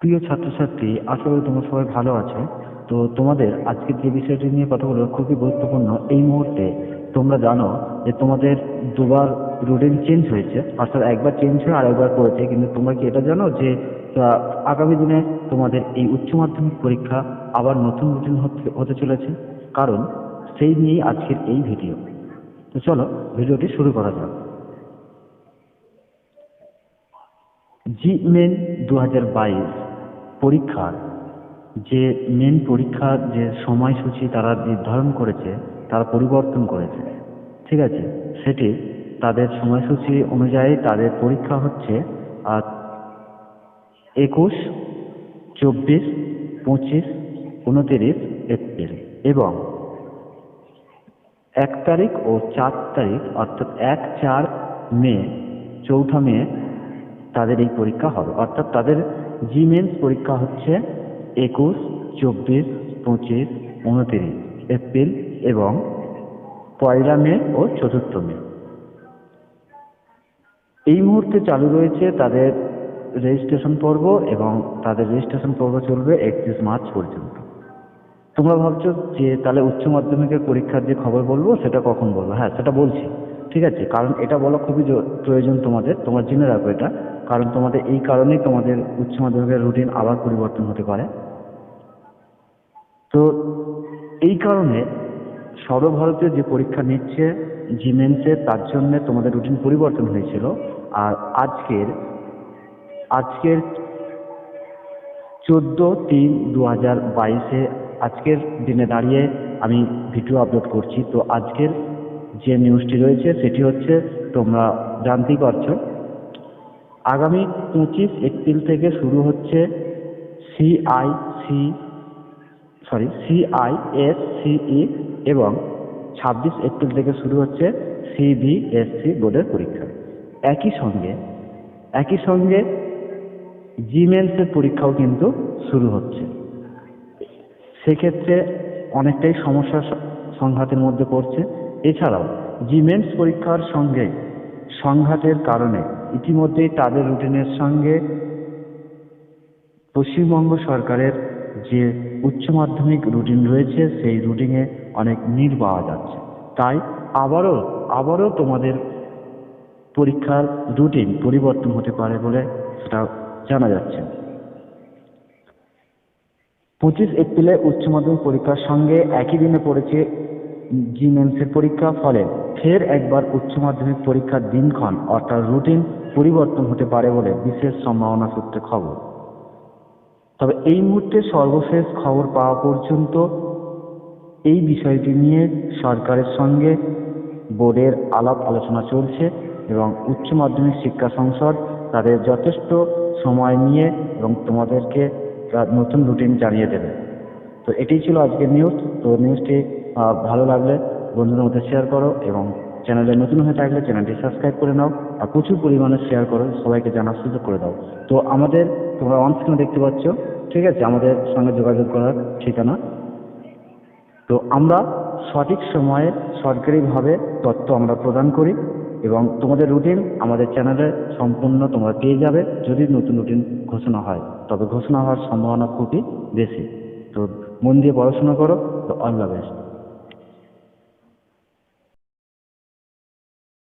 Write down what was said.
প্রিয় ছাত্রছাত্রী, আশা করি তোমরা সবাই ভালো আছো। তো তোমাদের আজকে যে বিষয়টি নিয়ে কথা বলব খুবই গুরুত্বপূর্ণ, এই মুহূর্তে তোমরা জানো যে তোমাদের দুবার রুটিন চেঞ্জ হয়েছে, অর্থাৎ একবার চেঞ্জ হয়ে আরেকবার করেছে। কিন্তু তোমরা কি এটা জানো যে আগামী দিনে তোমাদের এই উচ্চ মাধ্যমিক পরীক্ষা আবার নতুন রুটিন হতে চলেছে? কারণ সেই নিয়েই আজকের এই ভিডিও তো চলো ভিডিওটি শুরু করা যাক। জি মেন দু হাজার বাইশ। পরীক্ষার, যে মেন পরীক্ষার যে সময়সূচি তারা নির্ধারণ করেছে, তারা পরিবর্তন করেছে, ঠিক আছে? সেটি তাদের সময়সূচি অনুযায়ী তাদের পরীক্ষা হচ্ছে আর একুশ, চব্বিশ, পঁচিশ, উনতিরিশ এপ্রিল এবং এক তারিখ ও চার তারিখ, অর্থাৎ এক চার মে, চৌঠা মে তাদের এই পরীক্ষা হবে। অর্থাৎ তাদের জি মেন্স পরীক্ষা হচ্ছে একুশ, চব্বিশ, পঁচিশ, উনতিরিশ, এপ্রিল এবং পয়লা মে ও চতুর্থ মে। এই মুহূর্তে চালু রয়েছে তাদের রেজিস্ট্রেশন পর্ব এবং তাদের রেজিস্ট্রেশন পর্ব চলবে একত্রিশ মার্চ পর্যন্ত। তোমরা ভাবছ যে তাহলে উচ্চ মাধ্যমিকের পরীক্ষার যে খবর বলব, সেটা কখন বলব? হ্যাঁ সেটা বলছি। ঠিক আছে, কারণ এটা বলা খুবই প্রয়োজন তোমাদের। তোমরা জেনে রাখো এটা। কারণ তোমাদের, এই কারণেই তোমাদের উচ্চ মাধ্যমিকের রুটিন আবার পরিবর্তন হতে পারে। তো এই কারণে সর্বভারতীয় যে পরীক্ষা নিচ্ছে জিমেন্সের তার জন্য তোমাদের রুটিন পরিবর্তন হয়েছিল। আর আজকের আজকের চোদ্দ তিন দু হাজার বাইশে, আজকের দিনে দাঁড়িয়ে আমি ভিডিও আপলোড করছি। তো আজকের যে নিউজটি রয়েছে, সেটি হচ্ছে তোমরা জানতেই পারছ আগামী পঁচিশ এপ্রিল থেকে শুরু হচ্ছে সিআইসি সরি সিআইএস সিই এবং ছাব্বিশ এপ্রিল থেকে শুরু হচ্ছে সিবিএসসি বোর্ডের পরীক্ষা। একই সঙ্গে একই সঙ্গে জিমেন্সের পরীক্ষাও কিন্তু শুরু হচ্ছে। সেক্ষেত্রে অনেকটাই সমস্যা স- সংঘাতের মধ্যে পড়ছে। এছাড়াও জিমেন্স পরীক্ষার সঙ্গে সংঘাতের কারণে ইতিমধ্যেই তাদের রুটিনের সঙ্গে পশ্চিমবঙ্গ সরকারের যে উচ্চ মাধ্যমিক রুটিন রয়েছে, সেই রুটিনে অনেক মিল পাওয়া যাচ্ছে। তাই আবারও আবারও তোমাদের পরীক্ষার রুটিন পরিবর্তন হতে পারে বলে সেটা জানা যাচ্ছে। পঁচিশ এপ্রিলে উচ্চ মাধ্যমিক পরীক্ষার সঙ্গে একই দিনে পড়েছে জিমেন্সের পরীক্ষা, ফলে ফের একবার উচ্চ মাধ্যমিক পরীক্ষার দিনক্ষণ, অর্থাৎ রুটিন পরিবর্তন হতে পারে বলে বিশেষ সম্ভাবনা সূত্রে খবর। তবে এই মুহূর্তে সর্বশেষ খবর পাওয়া পর্যন্ত এই বিষয়টি নিয়ে সরকারের সঙ্গে বোর্ডের আলাপ আলোচনা চলছে এবং উচ্চ মাধ্যমিক শিক্ষা সংসদ তাদের যথেষ্ট সময় নিয়ে এবং তোমাদেরকে নতুন রুটিন জানিয়ে দেবে। তো এটাই ছিল আজকের নিউজ তো নিউজটি ভালো লাগলে বন্ধুদের মধ্যে শেয়ার করো এবং চ্যানেলে নতুন হয়ে থাকলে চ্যানেলটি সাবস্ক্রাইব করে নাও আর প্রচুর পরিমাণে শেয়ার করো, সবাইকে জানার সুযোগ করে দাও। তো আমাদের তোমরা অন স্ক্রিনে দেখতে পাচ্ছ, ঠিক আছে? আমাদের সঙ্গে যোগাযোগ করার ঠিকানা। তো আমরা সঠিক সময়ে সরকারিভাবে তথ্য আমরা প্রদান করি এবং তোমাদের রুটিন আমাদের চ্যানেলে সম্পূর্ণ তোমরা পেয়ে যাবে যদি নতুন রুটিন ঘোষণা হয়। তবে ঘোষণা হওয়ার সম্ভাবনা খুবই বেশি। তো মন দিয়ে পড়াশোনা করো, তো অল দ্য বেস্ট